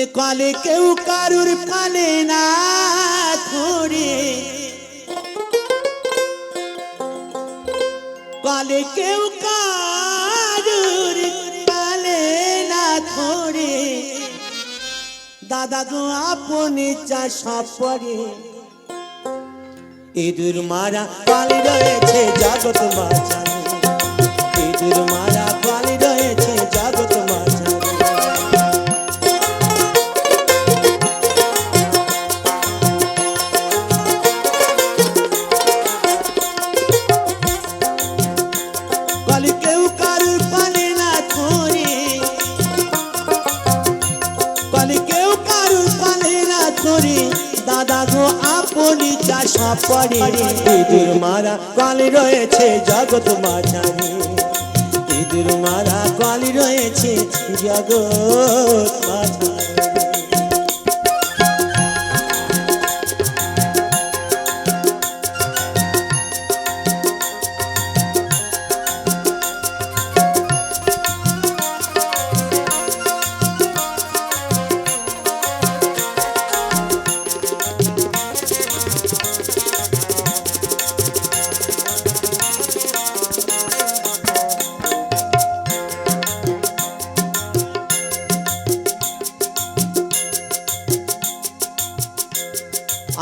এ কলে কেউ কারুর পালে না ধরে কলে কেউ কারুর পালে না ধরে দাদা গো, আপনি সব পরে ইঁদুর মারা পালি রয়েছে জগৎ মাঝারে। ইঁদুর মারা ধরে দাদা গো, আপনি চাষা পরে ইঁদুর মারা কলি রয়েছে, জগৎ মাঝানি ইঁদুর মারা কলি রয়েছে, জগৎ মাঝারে।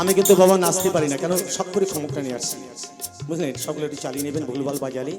আমি কিন্তু বাবা নাচতে পারি না, কেন সব করে ক্ষমতা নিয়ে আসছি। বুঝলেন? সকলে একটু চালিয়ে নেবেন, ভুলভাল বাজালে।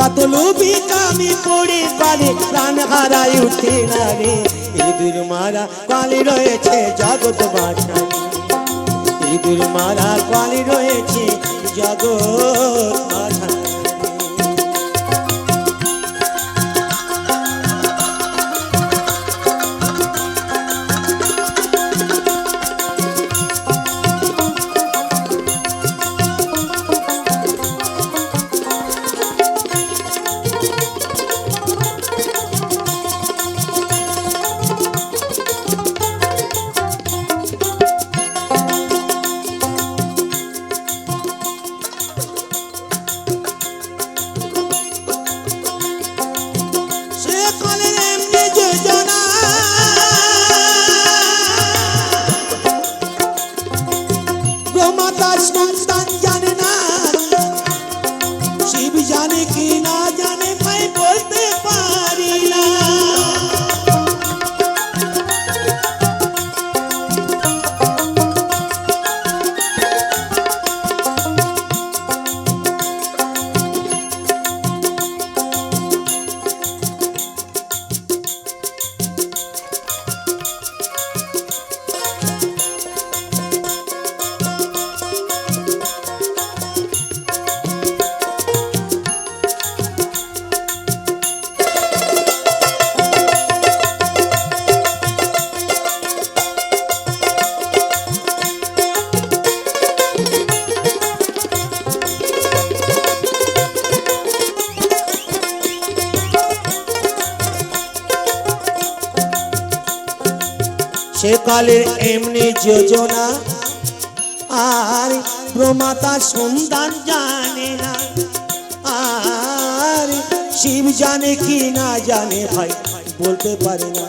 কত লোভে কামি পড়ে পারে প্রাণ হারায় উঠে না রে। ইঁদুর মারা কালি রয়েছে জগৎ বাঁচানি ইঁদুর মারা কালি রয়েছে জগৎ বাঁচানি সে কালের এমনি যোজনা আর প্রমাতা সন্তান জানে না। আর শিব জানে কি না জানে ভাই, বলতে পারে না।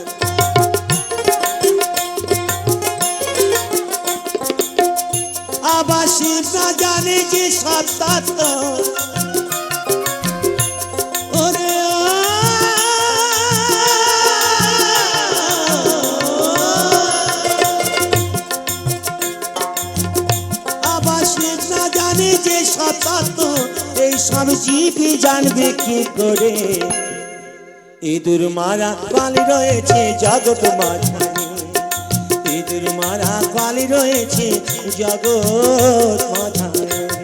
আবার শিব না জানে যে সত্তা না জানে যে সত্য এই সব জীবই জানবে কি করে? ইঁদুর মারা পালি রয়েছে জগৎ মাঝানি ইঁদুর মারা কালি রয়েছে জগৎ মাথায়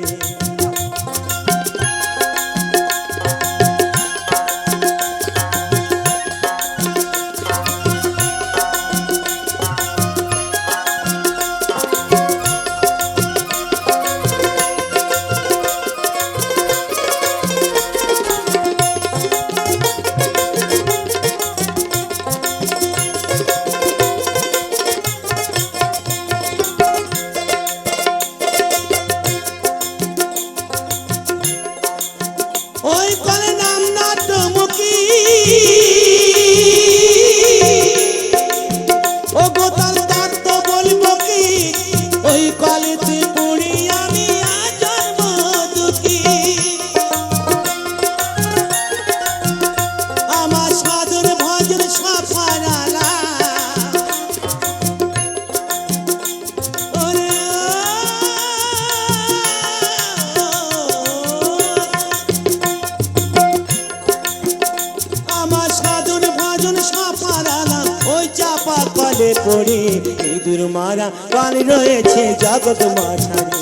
কলে পড়ে, ইঁদুর মারা পালি রয়েছে জগৎ মাঝারে।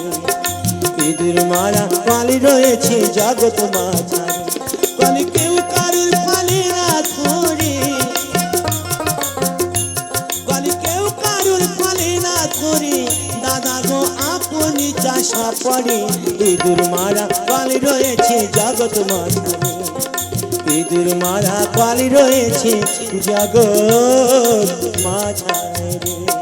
ইঁদুর মারা পালি রয়েছে জগৎ মাঝারে। কলে কেউ কারুর পালে না ধরে। বলে কেউ কারুর ফলে না করে দাদা গো, আপনি চাষা পড়ে। ইঁদুর মারা পালি রয়েছে জগৎ মাঝারে। ইঁদুর মারা পালি রয়েছে জাগো মাঝারে।